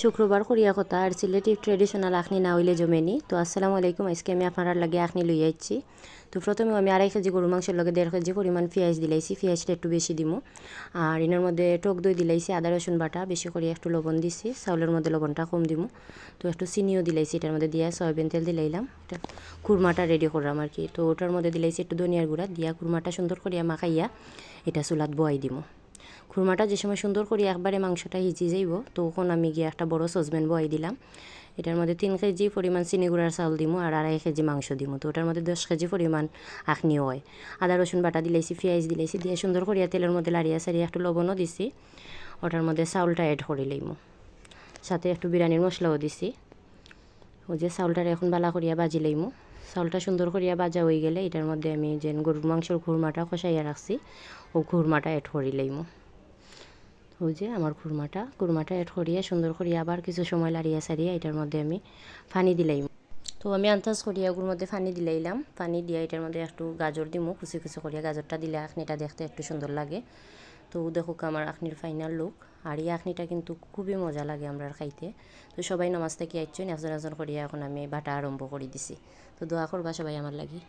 শুক্রবার করিয়া কথা আর সিলেটি ট্রেডিশনাল আখনি না হইলে জমেনি তো আসসালামু আলাইকুম, আজকে আমি আপনার লাগে আখনি লই আইছি। তো প্রথমে আমি আড়াই কেজি গরু মাংসের লগে দেড় কেজি পরিমাণ পেঁয়াজ দিলাইছি, পেঁয়াজটা একটু বেশি দিমু। আর এনার মধ্যে টক দই দিলাইছি, আদা, রসুন বাটা, বেশি করে একটু লবণ দিছি, চাউলের মধ্যে লবণটা কম দিমু। তো একটু চিনিও দিলাইছি এটার মধ্যে দিয়া, সয়াবিন তেল দিলাইলাম, এটা কুরমাটা রেডি করলাম আর কি। তো ওটার মধ্যে দিলাইছি একটু ধনিয়ার গুঁড়া, দিয়া কুরমাটা সুন্দর করিয়া মাখাইয়া এটা চুলাত বয়াই দিমু। খুরমাটা যে সময় সুন্দর করে একবারে মাংসটা হিচি যাইব, তখন আমি গিয়ে একটা বড় সসপ্যান বয়াই দিলাম। এটার মধ্যে তিন কেজি পরিমাণ চিনি গুঁড়ার চাউল দিমু আর আড়াই কেজি মাংস দিমু। তো ওটার মধ্যে দশ কেজি পরিমাণ আখনিও হয় আদা, রসুন বাটা দিলাইছি পেঁয়াজ দিলাইছি দিয়ে সুন্দর করিয়া তেলের মধ্যে লাড়িয়া সারিয়া একটু লবণও দিছি। ওটার মধ্যে চাউলটা অ্যাড করে লইমু। সাথে একটু বিরিয়ানির মশলাও দিছি। ওই যে চাউলটার এখন বালা করিয়া বাজি লইমু। চাউলটা সুন্দর করিয়া বাজা হয়ে গেলে এটার মধ্যে আমি যে গরুর মাংসর ঘুরমাটা খসাইয়া রাখছি, ও ঘুরমাটা এড করি লইমু। ওই যে আমার ঘুরমাটা ঘুরমাটা এড করিয়া সুন্দর করিয়া আবার কিছু সময় লাড়িয়া সারিয়া এটার মধ্যে আমি ফানি দিলাইম তো আমি আন্দাজ করিয়া ওগুর মধ্যে পানি দিলাইলাম পানি দিয়া এটার মধ্যে একটু গাজর দিমু, কুচি কুচি করিয়া গাজরটা দিলে আখনিটা দেখতে একটু সুন্দর লাগে। তো দেখুক আমার আখনির ফাইনাল লুক আর এই আখনিটা কিন্তু খুবই মজা লাগে আমরা খাইতে। তো সবাই নামাজ থেকে আইছেন একজন একজন করিয়া এখন আমি বাটা আরম্ভ করে দিছি। তো দোয়া করবা সবাই আমার লাগি।